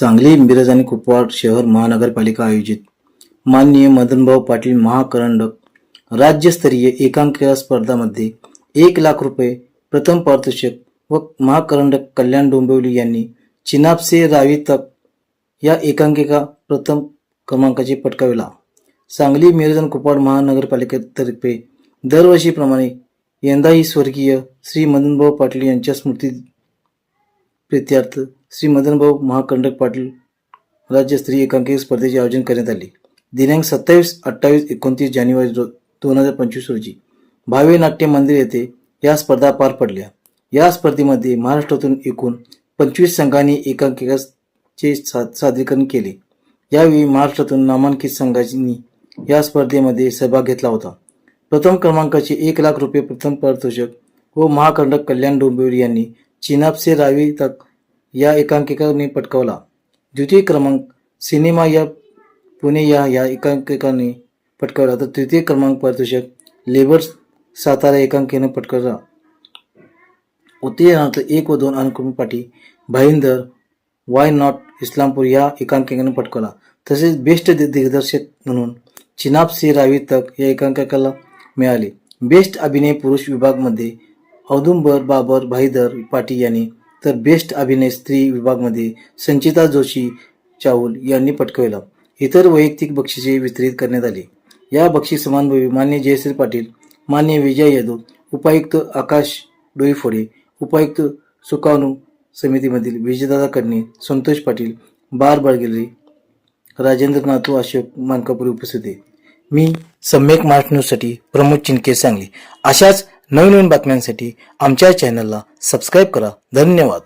सांगली मिरज आणि कुपवाड शहर महानगरपालिका आयोजित. माननीय मदनभाऊ पाटील महाकरंडक. राज्यस्तरीय एकांकिका स्पर्धामध्ये एक लाख रुपये प्रथम पारितोषिक व महाकरंडक कल्याण डोंबिवली यांनी चिनापसे रावी तक या एकांकिका प्रथम क्रमांकाचे पटकाविला. सांगली मिरज आणि कुपवाड महानगरपालिकेतर्फे दरवर्षीप्रमाणे यंदाही स्वर्गीय श्री मदनभाऊ पाटील यांच्या स्मृती प्रित्यार्थ श्री मदनभाऊ महाकंडक पाटील राज्य स्त्री एकांकिका स्पर्धेचे आयोजन करण्यात आले. दिनांक सत्तावीस अठ्ठावीस एकोणतीस जानेवारी रो दोन हजार पंचवीस रोजी भावे नाट्य मंदिर येथे या स्पर्धा पार पडल्या. या स्पर्धेमध्ये महाराष्ट्रातून एकूण पंचवीस संघांनी एकांकिकाचे सा सादरीकरण केले. यावेळी महाराष्ट्रातून नामांकित संघांनी या स्पर्धेमध्ये सहभाग घेतला होता. प्रथम क्रमांकाचे एक लाख रुपये प्रथम पारितोषिक व महाकंडक कल्याण डोंबिवली यांनी चिनाब से रावी तक या एकांकिकाने पटकावला. द्वितीय क्रमांक सिनेमा या पुणे या या एकांकिकाने पटकावला. तर तृतीय क्रमांक पारितोषिक लेबर्स सातारा एकांकिकेने पटकावला. उत्तीर्णार्थ एक व दोन अनुक्रमपाठी भाईंदर वाय नॉट इस्लामपूर या एकांकिकेने पटकावला. तसेच बेस्ट दि- दिग्दर्शक म्हणून चिनाब से रावी तक या एकांकिकाला मिळाले. बेस्ट अभिनय पुरुष विभागमध्ये औदुंबर बाबर भाईदर पाटी यांनी तर बेस्ट अभिनय स्त्री विभागमध्ये संचिता जोशी चाऊल यांनी पटकावला. इतर वैयक्तिक बक्षिसे वितरित करण्यात आली. या बक्षीस समानभवी मान्य जयश्री पाटील मान्य विजय यादव उपायुक्त आकाश डोईफोडे उपायुक्त सुकाणू समितीमधील विजयदादा कडणे संतोष पाटील बार बळगेले राजेंद्र नातू अशोक मानकापुरी उपस्थित मी सम्यक महाराष्ट्र न्यूजसाठी प्रमोद चिनके सांगली. अशाच नवीन नवीन बातम्यांसाठी आमच्या चॅनलला सबस्क्राईब करा. धन्यवाद.